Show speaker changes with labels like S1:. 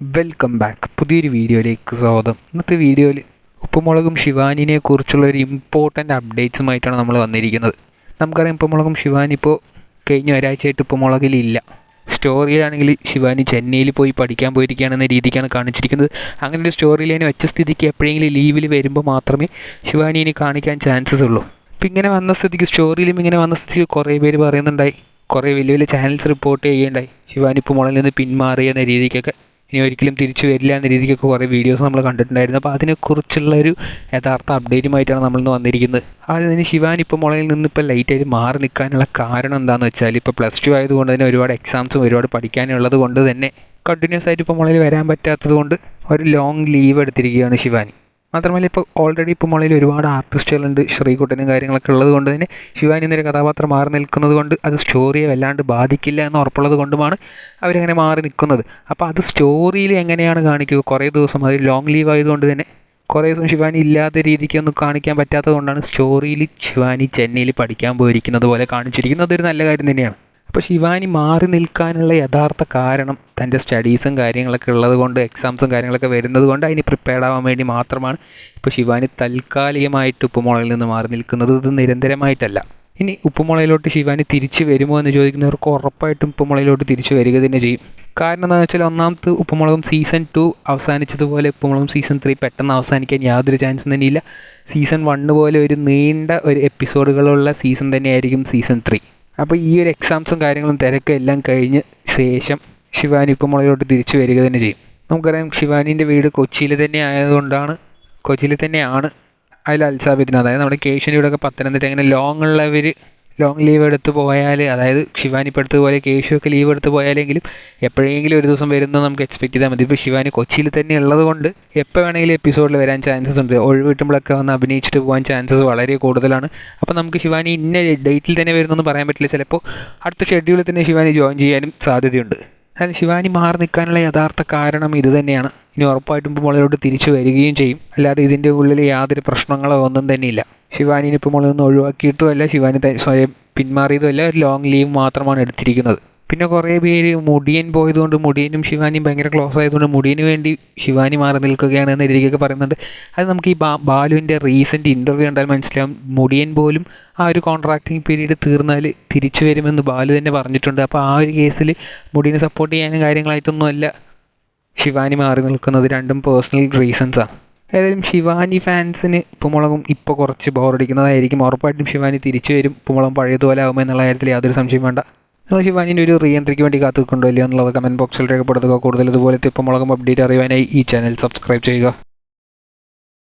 S1: Welcome back പുതിയൊരു വീഡിയോയിലേക്ക് സ്വാഗതം. ഇന്നത്തെ വീഡിയോയിൽ ഉപ്പുമുളകും ശിവാനിനെ കുറിച്ചുള്ള ഒരു ഇമ്പോർട്ടന്റ് അപ്ഡേറ്റ്സുമായിട്ടാണ് നമ്മൾ വന്നിരിക്കുന്നത്. നമുക്കറിയാം ഉപ്പുമുളകും ശിവാനി ഇപ്പോൾ കഴിഞ്ഞ ഒരാഴ്ചയായിട്ട് ഉപ്പുമുളകിലില്ല സ്റ്റോറിയിലാണെങ്കിൽ ശിവാനി ചെന്നൈയിൽ പോയി പഠിക്കാൻ പോയിരിക്കുകയാണെന്ന രീതിക്കാണ് കാണിച്ചിരിക്കുന്നത്. അങ്ങനെ ഒരു സ്റ്റോറി ലൈൻ വെച്ച സ്ഥിതിക്ക് എപ്പോഴെങ്കിലും ലീവിൽ വരുമ്പോൾ മാത്രമേ ശിവാനി ഇനി കാണിക്കാൻ ചാൻസസ് ഉള്ളൂ. അപ്പം ഇങ്ങനെ വന്ന സ്ഥിതിക്ക് സ്റ്റോറിയിലും ഇങ്ങനെ വന്ന സ്ഥിതിക്ക് കുറേ പേര് പറയുന്നുണ്ടായി. കുറേ വലിയ വലിയ ചാനൽസ് റിപ്പോർട്ട് ചെയ്യുകയുണ്ടായി. ശിവാനി ഇപ്പോൾ മുളയിൽ നിന്ന് പിന്മാറിയെന്ന രീതിക്കൊക്കെ. ഇനി ഒരിക്കലും തിരിച്ചു വരില്ല എന്ന രീതിക്കൊക്കെ കുറേ വീഡിയോസ് നമ്മൾ കണ്ടിട്ടുണ്ടായിരുന്നു. അപ്പോൾ അതിനെക്കുറിച്ചുള്ള ഒരു യഥാർത്ഥ അപ്ഡേറ്റുമായിട്ടാണ് നമ്മളിന്ന് വന്നിരിക്കുന്നത്. ആദ്യം തന്നെ ശിവാൻ ഇപ്പോൾ മുളയിൽ നിന്ന് ഇപ്പോൾ ലൈറ്റായിട്ട് മാറി നിൽക്കാനുള്ള കാരണം എന്താണെന്ന് വെച്ചാൽ ഇപ്പോൾ പ്ലസ് ടു ആയതുകൊണ്ട് തന്നെ ഒരുപാട് എക്സാംസും ഒരുപാട് പഠിക്കാനുള്ളത് കൊണ്ട് തന്നെ കണ്ടിന്യൂസ് ആയിട്ട് ഇപ്പോൾ മുളയിൽ വരാൻ പറ്റാത്തത് കൊണ്ട് ഒരു ലോങ് ലീവ് എടുത്തിരിക്കുകയാണ് ശിവാനി മാത്രമല്ല ഇപ്പോൾ ഓൾറെഡി ഇപ്പോൾ മുളയിൽ ഒരുപാട് ആർട്ടിസ്റ്റുകളുണ്ട് ശ്രീകുട്ടനും കാര്യങ്ങളൊക്കെ ഉള്ളത് കൊണ്ട് തന്നെ ശിവാനി എന്നൊരു കഥാപാത്രം മാറി നിൽക്കുന്നത് കൊണ്ട് അത് സ്റ്റോറിയെ വല്ലാണ്ട് ബാധിക്കില്ല എന്ന് ഉറപ്പുള്ളത് കൊണ്ടുമാണ് അവരങ്ങനെ മാറി നിൽക്കുന്നത്. അപ്പോൾ അത് സ്റ്റോറിയിൽ എങ്ങനെയാണ് കാണിക്കുക? കുറേ ദിവസം അത് ലോങ് ലീവ് ആയതുകൊണ്ട് തന്നെ കുറേ ദിവസം ശിവാനി ഇല്ലാത്ത രീതിക്ക് രീതിക്കൊന്നും കാണിക്കാൻ പറ്റാത്തത് കൊണ്ടാണ് സ്റ്റോറിയിൽ ശിവാനി ചെന്നൈയിൽ പഠിക്കാൻ പോയിരിക്കുന്നത് പോലെ കാണിച്ചിരിക്കുന്നത്. അതൊരു നല്ല കാര്യം തന്നെയാണ്. അപ്പോൾ ശിവാനി മാറി നിൽക്കാനുള്ള യഥാർത്ഥ കാരണം തന്റെ സ്റ്റഡീസും കാര്യങ്ങളൊക്കെ ഉള്ളത് കൊണ്ട് എക്സാംസും കാര്യങ്ങളൊക്കെ വരുന്നത് കൊണ്ട് അതിന് പ്രിപ്പയർഡ് ആവാൻ വേണ്ടി മാത്രമാണ് ഇപ്പോൾ ശിവാനി താൽക്കാലികമായിട്ട് ഉപ്പുമുളയിൽ നിന്ന് മാറി നിൽക്കുന്നത്. ഇത് നിരന്തരമായിട്ടല്ല. ഇനി ഉപ്പുമുളയിലോട്ട് ശിവാനി തിരിച്ചു വരുമോ എന്ന് ചോദിക്കുന്നവർക്ക് ഉറപ്പായിട്ടും ഉപ്പുമുളയിലോട്ട് തിരിച്ചു വരിക തന്നെ ചെയ്യും. കാരണം എന്താണെന്ന് വെച്ചാൽ ഒന്നാമത്തെ ഉപ്പുമുളകും സീസൺ ടു അവസാനിച്ചതുപോലെ ഉപ്പുമുളകും സീസൺ ത്രീ പെട്ടെന്ന് അവസാനിക്കാൻ യാതൊരു ചാൻസും തന്നെയില്ല. സീസൺ വണ്ണ് പോലെ ഒരു നീണ്ട ഒരു എപ്പിസോഡുകളുള്ള സീസൺ തന്നെയായിരിക്കും സീസൺ ത്രീ അപ്പോൾ ഈ ഒരു എക്സാംസും കാര്യങ്ങളും തിരക്കും എല്ലാം കഴിഞ്ഞ് ശേഷം ശിവാനി ഉപ്പുമുളയിലോട്ട് തിരിച്ചു വരിക തന്നെ ചെയ്യും. നമുക്കറിയാം ശിവാനിന്റെ വീട് കൊച്ചിയിൽ തന്നെ ആയതുകൊണ്ടാണ് കൊച്ചിയിൽ തന്നെയാണ് അതിൽ അൽസാബിദിന് അതായത് നമ്മുടെ കേശുവിന്റെ ഒക്കെ പത്തനംതിട്ട അങ്ങനെ ലോങ്ങ് ഉള്ളവർ ലോങ് ലീവ് എടുത്ത് പോയാൽ അതായത് ശിവാനി ഇപ്പോൾ എടുത്തതുപോലെ കേശു ഒക്കെ ലീവ് എടുത്ത് പോയാലെങ്കിലും എപ്പോഴെങ്കിലും ഒരു ദിവസം വരുന്നത് നമുക്ക് എക്സ്പെക്ട് ചെയ്താൽ മതി. ഇപ്പോൾ ശിവാനി കൊച്ചിയിൽ തന്നെ ഉള്ളത് കൊണ്ട് എപ്പോൾ വേണമെങ്കിലും എപ്പിസോഡിൽ വരാൻ ചാൻസസ് ഉണ്ട്. ഒഴിവ് കിട്ടുമ്പോഴൊക്കെ വന്ന് അഭിനയിച്ചിട്ട് പോകാൻ ചാൻസസ് വളരെ കൂടുതലാണ്. അപ്പോൾ നമുക്ക് ശിവാനി ഇന്ന ഡേറ്റിൽ തന്നെ വരുന്നെന്ന് പറയാൻ പറ്റില്ല. ചിലപ്പോൾ അടുത്ത ഷെഡ്യൂളിൽ തന്നെ ശിവാനി ജോയിൻ ചെയ്യാനും സാധ്യതയുണ്ട്. അതായത് ശിവാനി മാറി നിൽക്കാനുള്ള യഥാർത്ഥ കാരണം ഇത് തന്നെയാണ്. ഇനി ഉറപ്പായിട്ടും മുകളിലോട്ട് തിരിച്ചു വരികയും ചെയ്യും. അല്ലാതെ ഇതിന്റെ ഉള്ളിൽ യാതൊരു പ്രശ്നങ്ങളോ ഒന്നും തന്നെയില്ല. ശിവാനിനെ ഇപ്പോൾ മുകളിൽ നിന്ന് ഒഴിവാക്കിയിട്ടുമല്ല. ശിവാനി സ്വയം പിന്മാറിയതുമല്ല. ഒരു ലോങ് ലീവ് മാത്രമാണ് എടുത്തിരിക്കുന്നത്. പിന്നെ കുറേ പേര് മുടിയൻ പോയതുകൊണ്ട് മുടിയനും ശിവാനിയും ഭയങ്കര ക്ലോസ് ആയതുകൊണ്ട് മുടിയന് വേണ്ടി ശിവാനി മാറി നിൽക്കുകയാണ് എന്ന രീതിക്കൊക്കെ പറയുന്നുണ്ട്. അത് നമുക്ക് ഈ ബാ ബാലുവിന്റെ റീസെന്റ് ഇന്റർവ്യൂ കണ്ടാൽ മനസ്സിലാവും. മുടിയൻ പോലും ആ ഒരു കോൺട്രാക്റ്റിംഗ് പീരീഡ് തീർന്നാൽ തിരിച്ചു വരുമെന്ന് ബാലു തന്നെ പറഞ്ഞിട്ടുണ്ട്. അപ്പോൾ ആ ഒരു കേസിൽ മുടിയനെ സപ്പോർട്ട് ചെയ്യാനും കാര്യങ്ങളായിട്ടൊന്നുമല്ല ശിവാനി മാറി നിൽക്കുന്നത്. രണ്ടും പേഴ്സണൽ റീസൺസാണ് ഏതായാലും ശിവാനി ഫാൻസിന് ഉപ്പുമുളകും ഇപ്പോൾ കുറച്ച് ബോറടിക്കുന്നതായിരിക്കും. ഉറപ്പായിട്ടും ശിവാനി തിരിച്ചു വരും. ഉപ്പുമുളകും പഴയതുപോലെ ആകുമ്പോൾ എന്നുള്ള കാര്യത്തിൽ യാതൊരു സംശയം വേണ്ട. നിങ്ങൾ ശിവാനിന്റെ ഒരു റീ എൻട്രിക്ക് വേണ്ടി കാത്തുക്കൊണ്ടോ ഇല്ലയോ എന്നുള്ളത് കമന്റ് ബോക്സിൽ രേഖപ്പെടുത്തുക. കൂടുതൽ ഇതുപോലത്തെ ഉപ്പുമുളകും അപ്ഡേറ്റ് അറിയാനായി ഈ ചാനൽ സബ്സ്ക്രൈബ് ചെയ്യുക.